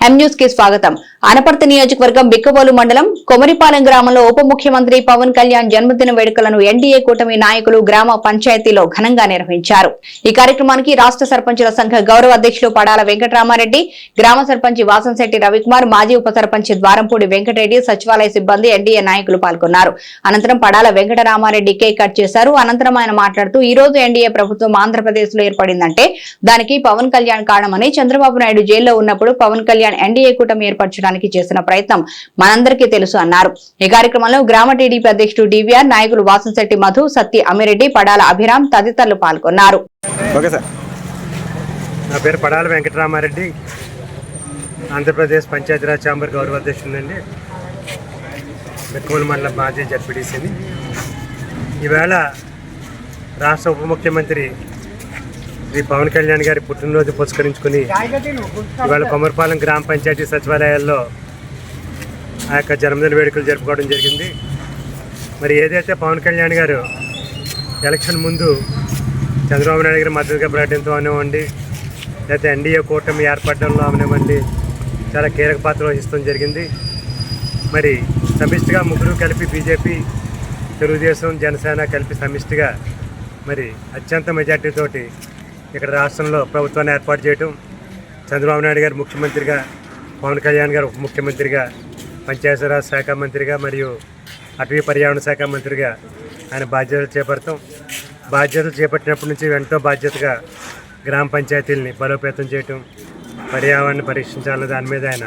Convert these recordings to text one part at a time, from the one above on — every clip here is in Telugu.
ఎం న్యూస్కి స్వాగతం. అనపర్తి నియోజకవర్గం బిక్కబోలు మండలం కొమరిపాలెం గ్రామంలో ఉప ముఖ్యమంత్రి పవన్ కళ్యాణ్ జన్మదిన వేడుకలను ఎన్డీఏ కూటమి నాయకులు గ్రామ పంచాయతీలో ఘనంగా నిర్వహించారు. ఈ కార్యక్రమానికి రాష్ట్ర సర్పంచుల సంఘ గౌరవ అధ్యక్షులు పడాల వెంకటరామారెడ్డి గ్రామ సర్పంచి వాసంశెట్టి రవికుమార్ మాజీ ఉప సర్పంచ్ ద్వారంపూడి వెంకటరెడ్డి సచివాలయ సిబ్బంది ఎన్డీఏ నాయకులు పాల్గొన్నారు. అనంతరం పడాల వెంకటరామారెడ్డి కేక్ కట్ చేశారు. అనంతరం ఆయన మాట్లాడుతూ ఈ రోజు ఎన్డీఏ ప్రభుత్వం ఆంధ్రప్రదేశ్లో ఏర్పడిందంటే దానికి పవన్ కళ్యాణ్ కారణమని చంద్రబాబు నాయుడు జైల్లో ఉన్నప్పుడు పవన్ కళ్యాణ్ ఎన్డీఏ కూటమి ఏర్పరచడానికి చేసిన ప్రయత్నం మనందరికీ తెలుసు అన్నారు. ఈ కార్యక్రమంలో గ్రామ టీడీపీ అధ్యక్షుడు డివిఆర్ నాయకులు వాసంశెట్టి మధు సత్తి అమిరెడ్డి పడాల అభిరామ్ తదితరులు పాల్గొన్నారు. Okay sir. నా పేరు పడాల వెంకటరామారెడ్డి. ఆంధ్రప్రదేశ్ పంచాయతీరాజ్ ఛాంబర్ గౌరవ అధ్యక్షుడండి మెక్కుమల మండలం మాజీ జడ్పీటీసీని ఈవేళ రాష్ట్ర ఉప ముఖ్యమంత్రి శ్రీ పవన్ కళ్యాణ్ గారి పుట్టినరోజు పురస్కరించుకుని ఇవాళ కొమరపాలెం గ్రామ పంచాయతీ సచివాలయాల్లో ఆ యొక్క జన్మదిన వేడుకలు జరుపుకోవడం జరిగింది. మరి ఏదైతే పవన్ కళ్యాణ్ గారు ఎలక్షన్ ముందు చంద్రబాబు నాయుడు గారి మద్దతుగా ప్రకటించడం అవనివ్వండి లేకపోతే ఎన్డీఏ కూటమి ఏర్పడడంలో అవనివ్వండి చాలా కీలక పాత్ర వహించడం జరిగింది. మరి సమిష్టిగా ముగ్గురు కలిపి బీజేపీ తెలుగుదేశం జనసేన కలిపి సమిష్టిగా మరి అత్యంత మెజార్టీతోటి ఇక్కడ రాష్ట్రంలో ప్రభుత్వాన్ని ఏర్పాటు చేయటం చంద్రబాబు నాయుడు గారు ముఖ్యమంత్రిగా పవన్ కళ్యాణ్ గారు ఉప ముఖ్యమంత్రిగా పంచాయతీరాజ్ శాఖ మంత్రిగా మరియు అటవీ పర్యావరణ శాఖ మంత్రిగా ఆయన బాధ్యతలు చేపడతాం. బాధ్యతలు చేపట్టినప్పటి నుంచి ఎంతో బాధ్యతగా గ్రామ పంచాయతీలని బలోపేతం చేయటం పర్యావరణాన్ని పరీక్షించాలన్న దాని మీద ఆయన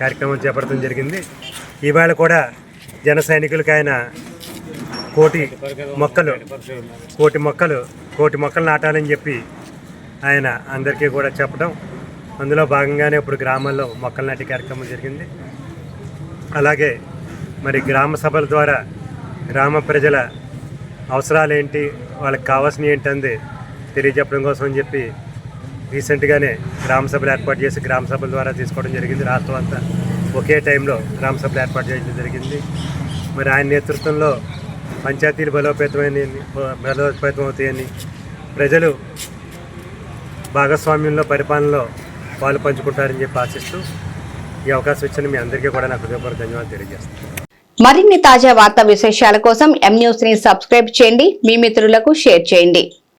కార్యక్రమం చేపడటం జరిగింది. ఇవాళ కూడా జన సైనికులకు ఆయన కోటి మొక్కలు కోటి మొక్కలు కోటి మొక్కలు నాటాలని చెప్పి ఆయన అందరికీ కూడా చెప్పడం. అందులో భాగంగానే ఇప్పుడు గ్రామాల్లో మొక్కలు నాటి కార్యక్రమం జరిగింది. అలాగే మరి గ్రామ సభల ద్వారా గ్రామ ప్రజల అవసరాలు ఏంటి వాళ్ళకి కావాల్సినవి ఏంటంది తెలియజెప్పడం కోసం అని చెప్పి రీసెంట్గానే గ్రామ సభలు ఏర్పాటు చేసి గ్రామ సభల ద్వారా తీసుకోవడం జరిగింది. రాష్ట్రం అంతా ఒకే టైంలో గ్రామ సభలు ఏర్పాటు చేయడం జరిగింది. మరి ఆయన నేతృత్వంలో పంచాయతీలు బలోపేతమైన బలోపేతం అవుతాయని ప్రజలు భాగస్వామ్యంలో పరిపాలనలో పాలు పంచుకుంటారని చెప్పి ఆశిస్తూ ఈ అవకాశం ఇచ్చిన మీ అందరికీ కూడా నాకు హృదయపూర్వక ధన్యవాదాలు తెలియజేస్తాను మరిన్ని తాజా వార్తా విశేషాల కోసం ఎం న్యూస్ని సబ్స్క్రైబ్ చేయండి. మీ మిత్రులకు షేర్ చేయండి.